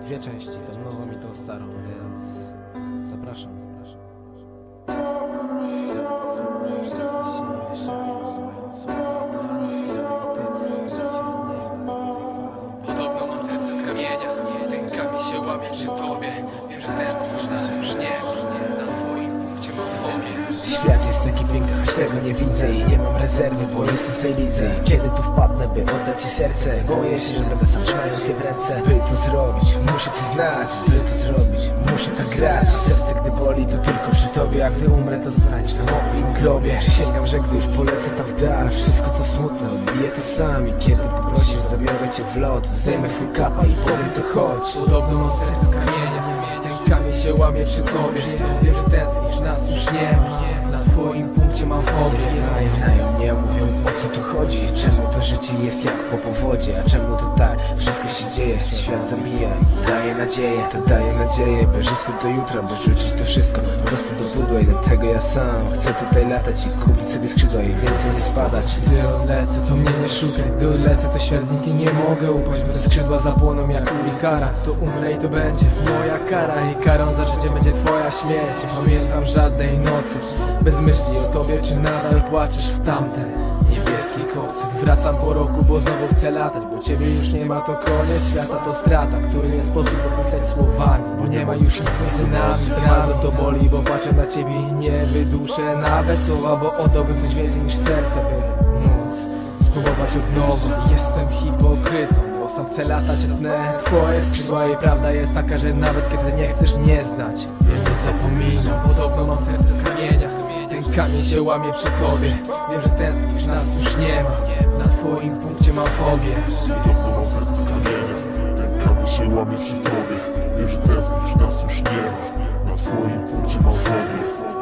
dwie części, tą nową i tą starą, więc zapraszam, zapraszam. Podobno mam serce z kamienia Rękami się łamie przy tobie tego nie widzę I nie mam rezerwy, bo jestem w tej lidze. Kiedy tu wpadnę, by oddać ci serce Boję się, że będę sam trzymając je w ręce. By to zrobić, muszę cię znać By to zrobić, muszę tak grać Serce gdy boli, to tylko przy tobie A gdy umrę, to zostaniesz na moim grobie. Przysięgam, że gdy już polecę tam w Wszystko co smutne, odbiję to sami Kiedy poprosisz, zabiorę cię w lot. Zdejmę twój kapa i powiem to chodź. Podobno mam serce z Rękami się łamie przy tobie. Wiem, że tęsknisz, nas już nie ma. Na twoim punkcie mam fobię. Znaj, znają mnie, mówią o co tu chodzi? Czemu to życie jest jak po powodzie? A czemu to tak wszystko się dzieje? Świat zamija i daje nadzieję. To daje nadzieję, by żyć tu do jutra By rzucić to wszystko po prostu do pudła I dlatego ja sam chcę tutaj latać I kupić sobie skrzydła i więcej nie spadać. Gdy odlecę, to mnie nie szukaj. Gdy odlecę, to świat zniknie, nie mogę upaść Bo te skrzydła zapłoną jak u Ikara To umrę i to będzie moja kara. I karą za życie będzie twoja śmierć. Pamiętam żadnej nocy. Bez myśli o tobie, czy nadal płaczesz w tamten Niebieski kocyk. Wracam po roku, bo znowu chcę latać Bo ciebie już nie ma, to koniec świata To strata, który nie sposób opisać słowami Bo nie ma już nic między nami. Bardzo to boli, bo patrzę na ciebie i nie wyduszę nawet słowa Bo oddałbym coś więcej niż serce, by móc spróbować od nowa. Jestem hipokrytą, bo sam chcę latać, tnę twoje skrzydła I prawda jest taka, że nawet kiedy nie chcesz mnie znać Ja nie zapominam, podobno mam serce z kamienia Rękami się łamie przy tobie. Wiem, że tęsknisz, nas już nie ma. Na twoim punkcie mam fobię. Podobno mam kamienia Rękami się łamie przy tobie. Wiem, że tęsknisz, nas już nie ma. Na twoim punkcie mam fobię